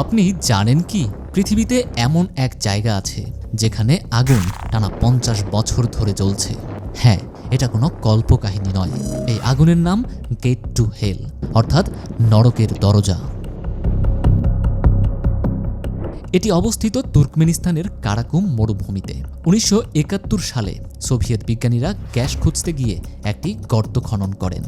আপনি জানেন কি? পৃথিবীতে এমন এক জায়গা আছে, যেখানে আগুন টানা পঞ্চাশ বছর ধরে জ্বলছে। হ্যাঁ এটা কোনো কল্পকাহিনী নয়। এই আগুনের নাম গেট টু হেল অর্থাৎ নরকের দরজা। এটি অবস্থিত তুর্কমেনিস্তানের কারাকুম মরুভূমিতে। উনিশশো একাত্তর সালে সোভিয়েত বিজ্ঞানীরা গ্যাস খুঁজতে গিয়ে একটি গর্ত খনন করেন।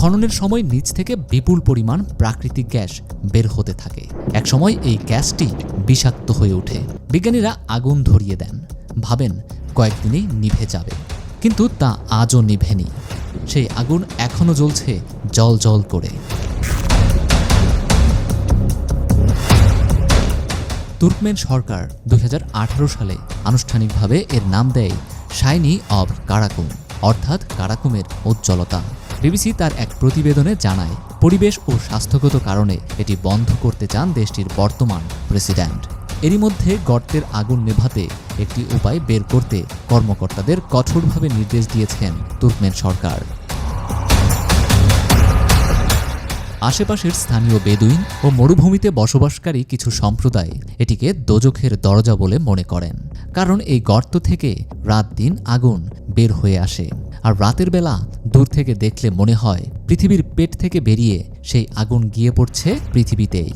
খননের সময় নিচ থেকে বিপুল পরিমাণ প্রাকৃতিক গ্যাস বের হতে থাকে। একসময় এই গ্যাসটি বিষাক্ত হয়ে ওঠে। বিজ্ঞানীরা আগুন ধরিয়ে দেন। ভাবেন কয়েকদিনেই নিভে যাবে। কিন্তু তা আজও নিভেনি। সেই আগুন এখনও জ্বলছে জল জল করে। তুর্কমেন সরকার দুই হাজার আঠারো সালে আনুষ্ঠানিকভাবে এর নাম দেয় শাইনি অব কারাকুম, অর্থাৎ কারাকুমের উজ্জ্বলতা। বিবিসি তার এক প্রতিবেদনে জানায়, পরিবেশ ও স্বাস্থ্যগত কারণে এটি বন্ধ করতে চান দেশটির বর্তমান প্রেসিডেন্ট। এরই মধ্যে গর্তের আগুন নেভাতে একটি উপায় বের করতে কর্মকর্তাদের কঠোরভাবে নির্দেশ দিয়েছেন তুর্কমেন সরকার। আশেপাশের স্থানীয় বেদুইন ও মরুভূমিতে বসবাসকারী কিছু সম্প্রদায় এটিকে দোজখের দরজা বলে মনে করেন, কারণ এই গর্ত থেকে রাত দিন আগুন বের হয়ে আসে। আর রাতের বেলা দূর থেকে দেখলে মনে হয় পৃথিবীর পেট থেকে বেরিয়ে সেই আগুন গিয়ে পড়ছে পৃথিবীতেই।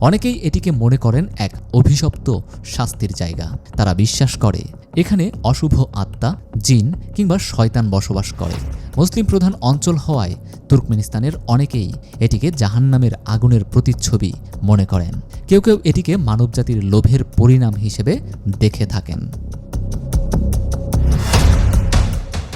অনেকেই এটিকে মনে করেন এক অভিশপ্ত শাস্তির জায়গা। তারা বিশ্বাস করে, এখানে অশুভ আত্মা, জিন কিংবা শয়তান বসবাস করে। মুসলিম প্রধান অঞ্চল হওয়ায় তুর্কমেনিস্তানের অনেকেই এটিকে জাহান্নামের আগুনের প্রতিচ্ছবি মনে করেন। কেউ কেউ এটিকে মানবজাতির লোভের পরিণাম হিসেবে দেখে থাকেন।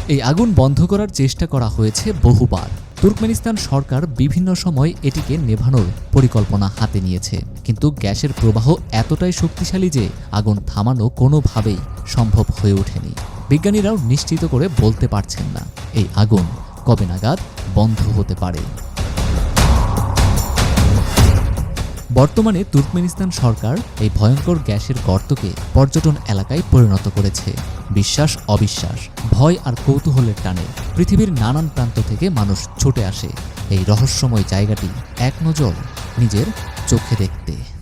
এই আগুন বন্ধ করার চেষ্টা করা হয়েছে বহুবার। তুর্কমেনিস্তান সরকার বিভিন্ন সময় এটিকে নেভানোর পরিকল্পনা হাতে নিয়েছে। কিন্তু গ্যাসের প্রবাহ এতটাই শক্তিশালী যে আগুন থামানো কোনোভাবেই সম্ভব হয়ে ওঠেনি। বিজ্ঞানীরাও নিশ্চিত করে বলতে পারছেন না, এই আগুন কবে নাগাদ বন্ধ হতে পারে। বর্তমানে তুর্কমেনিস্তান সরকার এই ভয়ঙ্কর গ্যাসের গর্তকে পর্যটন এলাকায় পরিণত করেছে। বিশ্বাস, অবিশ্বাস, ভয় আর কৌতূহলের টানে পৃথিবীর নানান প্রান্ত থেকে মানুষ ছুটে আসে। এই রহস্যময় জায়গাটি এক নজর নিজের চোখে দেখতে।